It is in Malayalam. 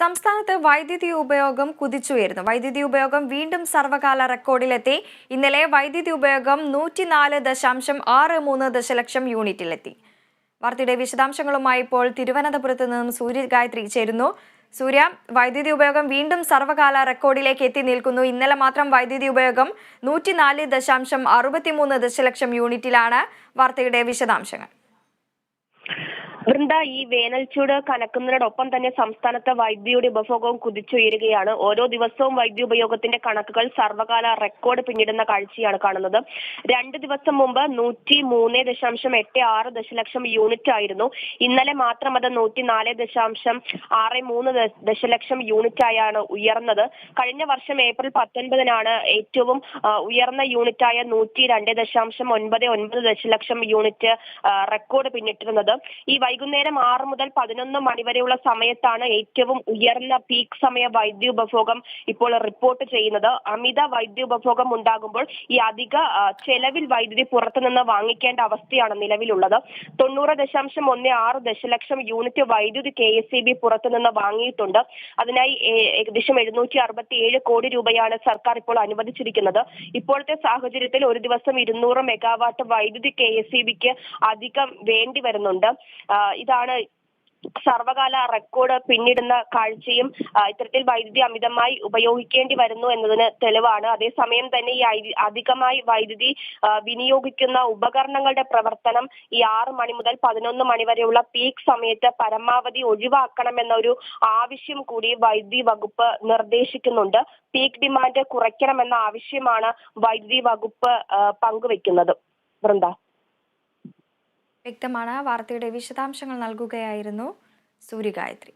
സംസ്ഥാനത്ത് വൈദ്യുതി ഉപയോഗം കുതിച്ചുയരുന്നു. വൈദ്യുതി ഉപയോഗം വീണ്ടും സർവകാല റെക്കോർഡിലെത്തി. ഇന്നലെ വൈദ്യുതി ഉപയോഗം നൂറ്റിനാല് ദശാംശം ആറ് മൂന്ന് ദശലക്ഷം യൂണിറ്റിലെത്തി. വാർത്തയുടെ വിശദാംശങ്ങളുമായി ഇപ്പോൾ തിരുവനന്തപുരത്ത് നിന്നും സൂര്യ ഗായത്രി ചേരുന്നു. സൂര്യ വൈദ്യുതി ഉപയോഗം വീണ്ടും സർവകാല റെക്കോർഡിലേക്ക് എത്തി നിൽക്കുന്നു. ഇന്നലെ മാത്രം വൈദ്യുതി ഉപയോഗം നൂറ്റിനാല് ദശാംശം അറുപത്തിമൂന്ന് ദശലക്ഷം യൂണിറ്റിലാണ്. വാർത്തയുടെ വിശദാംശങ്ങൾ. വൃന്ദ ഈ വേനൽച്ചൂട് കനക്കുന്നതിനോടൊപ്പം തന്നെ സംസ്ഥാനത്ത് വൈദ്യുതിയുടെ ഉപഭോഗവും കുതിച്ചുയരുകയാണ്. ഓരോ ദിവസവും വൈദ്യുതി ഉപയോഗത്തിന്റെ കണക്കുകൾ സർവകാല റെക്കോർഡ് പിന്നിടുന്ന കാഴ്ചയാണ് കാണുന്നത്. രണ്ട് ദിവസം മുമ്പ് നൂറ്റി മൂന്ന് ദശാംശം എട്ട് ആറ് ദശലക്ഷം യൂണിറ്റ് ആയിരുന്നു. ഇന്നലെ മാത്രം അത് നൂറ്റി നാല് ദശാംശം ആറ് മൂന്ന് ദശലക്ഷം യൂണിറ്റ് ആയാണ് ഉയർന്നത്. കഴിഞ്ഞ വർഷം ഏപ്രിൽ പത്തൊൻപതിനാണ് ഏറ്റവും ഉയർന്ന യൂണിറ്റായ നൂറ്റി രണ്ട് ദശാംശം ഒൻപത് ഒൻപത് ദശലക്ഷം യൂണിറ്റ് റെക്കോർഡ് പിന്നിട്ടിരുന്നത്. ഈ വൈകുന്നേരം ആറ് മുതൽ പതിനൊന്ന് മണി വരെയുള്ള സമയത്താണ് ഏറ്റവും ഉയർന്ന പീക്ക് സമയ വൈദ്യുതി ഉപഭോഗം ഇപ്പോൾ റിപ്പോർട്ട് ചെയ്യുന്നത്. അമിത വൈദ്യുതി ഉപഭോഗം ഉണ്ടാകുമ്പോൾ ഈ അധിക ചെലവിൽ വൈദ്യുതി പുറത്തുനിന്ന് വാങ്ങിക്കേണ്ട അവസ്ഥയാണ് നിലവിലുള്ളത്. തൊണ്ണൂറ് ദശാംശം ഒന്ന് ആറ് ദശലക്ഷം യൂണിറ്റ് വൈദ്യുതി കെ എസ് ഇ ബി പുറത്തുനിന്ന് വാങ്ങിയിട്ടുണ്ട്. അതിനായി ഏകദേശം എഴുന്നൂറ്റി അറുപത്തി ഏഴ് കോടി രൂപയാണ് സർക്കാർ ഇപ്പോൾ അനുവദിച്ചിരിക്കുന്നത്. ഇപ്പോഴത്തെ സാഹചര്യത്തിൽ ഒരു ദിവസം ഇരുന്നൂറ് മെഗാവാട്ട് വൈദ്യുതി കെ എസ് ഇ ബിക്ക് അധികം വേണ്ടി വരുന്നുണ്ട്. ഇതാണ് സർവകാല റെക്കോർഡ് പിന്നിടുന്ന കാഴ്ചയും ഇത്തരത്തിൽ വൈദ്യുതി അമിതമായി ഉപയോഗിക്കേണ്ടി വരുന്നു എന്നതിന് തെളിവാണ്. അതേസമയം തന്നെ ഈ അധികമായി വൈദ്യുതി വിനിയോഗിക്കുന്ന ഉപകരണങ്ങളുടെ പ്രവർത്തനം ഈ ആറ് മണി മുതൽ പതിനൊന്ന് മണി വരെയുള്ള പീക്ക് സമയത്ത് പരമാവധി ഒഴിവാക്കണമെന്നൊരു ആവശ്യം കൂടി വൈദ്യുതി വകുപ്പ് നിർദ്ദേശിക്കുന്നുണ്ട്. പീക്ക് ഡിമാൻഡ് കുറയ്ക്കണമെന്ന ആവശ്യമാണ് വൈദ്യുതി വകുപ്പ് പങ്കുവെക്കുന്നത്. വൃന്ദ. വ്യക്തമാണ് വാർത്തയുടെ വിശദാംശങ്ങൾ നൽകുകയായിരുന്നു സൂര്യ ഗായത്രി